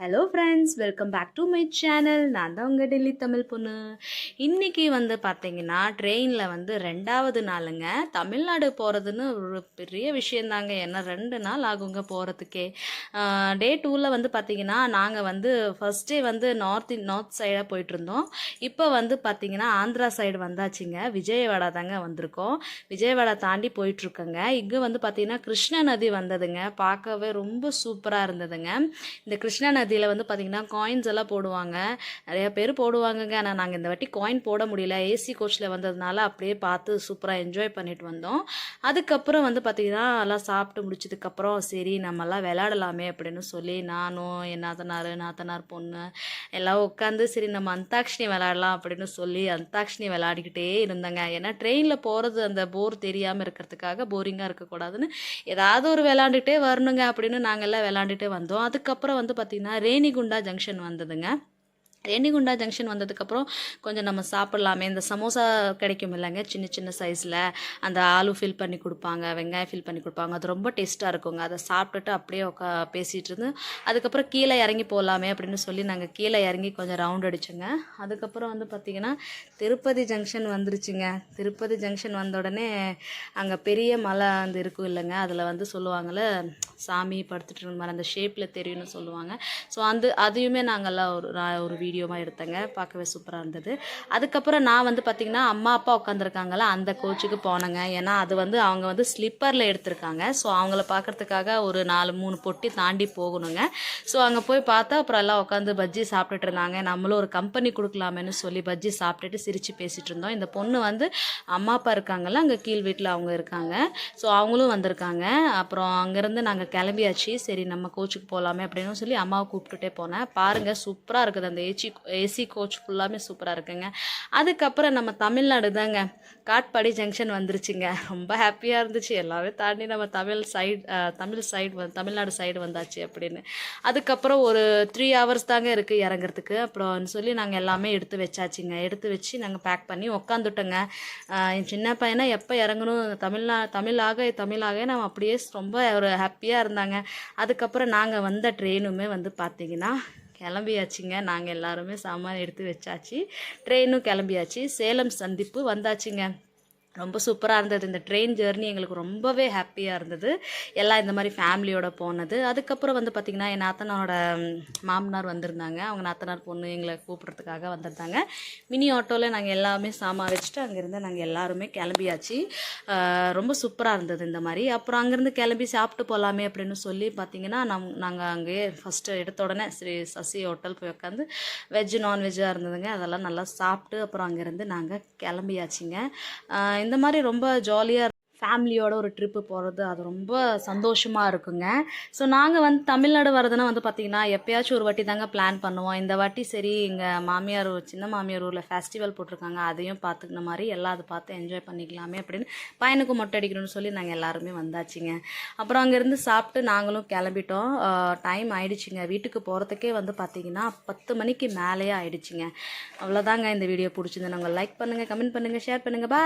Hello friends welcome back to my channel நான் தான் உங்கள் டெல்லி தமிழ் பொண்ணு. இன்றைக்கி வந்து பார்த்தீங்கன்னா ட்ரெயினில் வந்து ரெண்டாவது நாளுங்க. தமிழ்நாடு போகிறதுன்னு ஒரு பெரிய விஷயந்தாங்க. ஏன்னா ரெண்டு நாள் ஆகுங்க போகிறதுக்கே டே டூவில் வந்து பார்த்தீங்கன்னா நாங்கள் வந்து ஃபஸ்ட் டே வந்து நார்த் நார்த் சைடாக போயிட்டுருந்தோம். இப்போ வந்து பார்த்தீங்கன்னா ஆந்திரா சைடு வந்தாச்சுங்க. விஜயவாடா தாங்க வந்திருக்கோம். விஜயவாடா தாண்டி போயிட்டுருக்கோங்க. இங்கே வந்து பார்த்தீங்கன்னா கிருஷ்ணா நதி வந்ததுங்க. பார்க்கவே ரொம்ப சூப்பராக இருந்ததுங்க. இந்த கிருஷ்ணா அதில் வந்து பார்த்திங்கன்னா காயின்ஸ் எல்லாம் போடுவாங்க. நிறைய பேர் போடுவாங்கங்க. ஆனால் நாங்கள் இந்த வாட்டி காயின் போட முடியல. ஏசி கோச்சில் வந்ததுனால அப்படியே பார்த்து சூப்பராக என்ஜாய் பண்ணிட்டு வந்தோம். அதுக்கப்புறம் வந்து பார்த்திங்கன்னா எல்லாம் சாப்பிட்டு முடிச்சதுக்கப்புறம் சரி நம்மலாம் விளையாடலாமே அப்படின்னு சொல்லி நானும் என் நாத்தனார் நாத்தனார் பொண்ணு எல்லாம் உட்காந்து சரி நம்ம அந்தாக்ஷினி விளையாடலாம் அப்படின்னு சொல்லி அந்தாக்ஷினி விளையாடிக்கிட்டே இருந்தேங்க. ஏன்னா ட்ரெயினில் போகிறது அந்த போர் தெரியாமல் இருக்கிறதுக்காக போரிங்காக இருக்கக்கூடாதுன்னு ஏதாவது ஒரு விளாண்டுட்டே வரணுங்க அப்படின்னு நாங்கள் எல்லாம் விளாண்டுட்டே வந்தோம். அதுக்கப்புறம் வந்து பார்த்திங்கன்னா ரேணிகுண்டா ஜங்ஷன் வந்ததுங்க. ரேணிகுண்டா ஜங்ஷன் வந்ததுக்கப்புறம் கொஞ்சம் நம்ம சாப்பிட்லாமே. இந்த சமோசா கிடைக்கும் இல்லைங்க சின்ன சின்ன சைஸில் அந்த ஆலு ஃபில் பண்ணி கொடுப்பாங்க வெங்காயம் ஃபில் பண்ணி கொடுப்பாங்க. அது ரொம்ப டேஸ்ட்டாக இருக்குங்க. அதை சாப்பிட்டுட்டு அப்படியே உக்கா பேசிகிட்டு இருந்து அதுக்கப்புறம் கீழே இறங்கி போகலாமே அப்படின்னு சொல்லி நாங்கள் கீழே இறங்கி கொஞ்சம் ரவுண்ட் அடித்தோங்க அதுக்கப்புறம் வந்து பார்த்திங்கன்னா திருப்பதி ஜங்ஷன் வந்துருச்சுங்க. திருப்பதி ஜங்ஷன் வந்த உடனே அங்கே பெரிய மலை வந்து இருக்கும் இல்லைங்க. அதில் வந்து சொல்லுவாங்கள்ல சாமி படுத்துட்டு இருந்த மாதிரி அந்த ஷேப்பில் தெரியும்னு சொல்லுவாங்க. ஸோ அந்த அதையுமே நாங்கள்லாம் ஒரு ஒரு வீடியோவாக எடுத்தேங்க. பார்க்கவே சூப்பராக இருந்தது. அதுக்கப்புறம் நான் வந்து பார்த்திங்கன்னா அம்மா அப்பா உட்காந்துருக்காங்கள அந்த கோச்சுக்கு போனேங்க. ஏன்னா அது வந்து அவங்க வந்து ஸ்லிப்பரில் எடுத்திருக்காங்க. ஸோ அவங்கள பார்க்குறதுக்காக ஒரு நாலு மூணு பொட்டி தாண்டி போகணுங்க. ஸோ அங்கே போய் பார்த்தா அப்புறம் எல்லாம் உட்காந்து பஜ்ஜி சாப்பிட்டுட்டு இருந்தாங்க. நம்மளும் ஒரு கம்பெனி கொடுக்கலாமேன்னு சொல்லி பஜ்ஜி சாப்பிட்டுட்டு சிரித்து பேசிகிட்டு இருந்தோம். இந்த பொண்ணு வந்து அம்மா அப்பா இருக்காங்கல்ல அங்கே கீழ் வீட்டில் அவங்க இருக்காங்க. ஸோ அவங்களும் வந்திருக்காங்க. அப்புறம் அங்கேருந்து நாங்கள் கிளம்பியாச்சு. சரி நம்ம கோச்சுக்கு போகலாமே அப்படின்னு சொல்லி அம்மாவை கூப்பிட்டுட்டே போனேன். பாருங்கள் சூப்பராக இருக்குது அந்த ஏசி ஏசி கோச் ஃபுல்லாமே சூப்பராக இருக்குங்க. அதுக்கப்புறம் நம்ம தமிழ்நாடு தாங்க. காட்பாடி ஜங்ஷன் வந்துருச்சுங்க. ரொம்ப ஹாப்பியாக இருந்துச்சு. எல்லாமே தாண்டி நம்ம தமிழ் சைடு தமிழ் சைடு வந் தமிழ்நாடு சைடு வந்தாச்சு அப்படின்னு. அதுக்கப்புறம் ஒரு த்ரீ ஹவர்ஸ் தாங்க இருக்குது இறங்குறதுக்கு. அப்புறம் சொல்லி நாங்கள் எல்லாமே எடுத்து வச்சாச்சுங்க. எடுத்து வச்சு நாங்கள் பேக் பண்ணி உக்காந்துட்டோங்க. என் சின்ன பையனை எப்போ இறங்கணும்? தமிழ்நா தமிழாக தமிழாக நம்ம அப்படியே ரொம்ப ஒரு ஹாப்பியாக இருந்தாங்க. அதுக்கப்புறம் நாங்கள் வந்த ட்ரெயினுமே வந்து பார்த்திங்கன்னா கிளம்பியாச்சுங்க. நாங்கள் எல்லாருமே சாமான் எடுத்து வச்சாச்சு. ட்ரெயினும் கிளம்பியாச்சு. சேலம் சந்திப்பு வந்தாச்சுங்க. ரொம்ப சூப்பராக இருந்தது. இந்த ட்ரெயின் ஜேர்னி எங்களுக்கு ரொம்பவே ஹாப்பியாக இருந்தது. எல்லாம் இந்த மாதிரி ஃபேமிலியோட போனது. அதுக்கப்புறம் வந்து பார்த்திங்கன்னா என் நாத்தனோட மாமனார் வந்திருந்தாங்க. அவங்க நாத்தனார் பொண்ணு எங்களை கூப்பிட்றதுக்காக வந்திருந்தாங்க. மினி ஆட்டோவில் நாங்கள் எல்லாமே சாமான் வச்சுட்டு அங்கேருந்து நாங்கள் எல்லாருமே கிளம்பியாச்சு. ரொம்ப சூப்பராக இருந்தது இந்த மாதிரி. அப்புறம் அங்கேருந்து கிளம்பி சாப்பிட்டு போகலாமே அப்படின்னு சொல்லி பார்த்திங்கன்னா நம் நாங்கள் அங்கேயே ஃபஸ்ட்டு எடுத்த உடனே ஸ்ரீ சசி ஹோட்டல் போய் உட்காந்து வெஜ்ஜு நான்வெஜ்ஜாக இருந்ததுங்க. அதெல்லாம் நல்லா சாப்பிட்டு அப்புறம் அங்கேருந்து நாங்கள் கிளம்பியாச்சுங்க. இந்த மாதிரி ரொம்ப ஜாலியாக ஃபேமிலியோட ஒரு ட்ரிப்பு போகிறது அது ரொம்ப சந்தோஷமாக இருக்குங்க. ஸோ நாங்கள் வந்து தமிழ்நாடு வரதுன்னா வந்து பார்த்திங்கன்னா எப்போயாச்சும் ஒரு வாட்டி தாங்க பிளான் பண்ணுவோம். இந்த வாட்டி சரி எங்கள் மாமியார் சின்ன மாமியார் ஊரில் ஃபெஸ்டிவல் போட்டிருக்காங்க அதையும் பார்த்துக்கின மாதிரி எல்லாம் அதை பார்த்து என்ஜாய் பண்ணிக்கலாமே அப்படின்னு பையனுக்கு மொட்டை அடிக்கணும்னு சொல்லி நாங்கள் எல்லாருமே வந்தாச்சுங்க. அப்புறம் அங்கேருந்து சாப்பிட்டு நாங்களும் கிளம்பிட்டோம். டைம் ஆயிடுச்சுங்க. வீட்டுக்கு போகிறதுக்கே வந்து பார்த்திங்கன்னா பத்து மணிக்கு மேலேயே ஆயிடுச்சுங்க. அவ்வளோதாங்க இந்த வீடியோ பிடிச்சிருந்து நாங்கள் லைக் பண்ணுங்கள் கமெண்ட் பண்ணுங்கள் ஷேர் பண்ணுங்கள் பா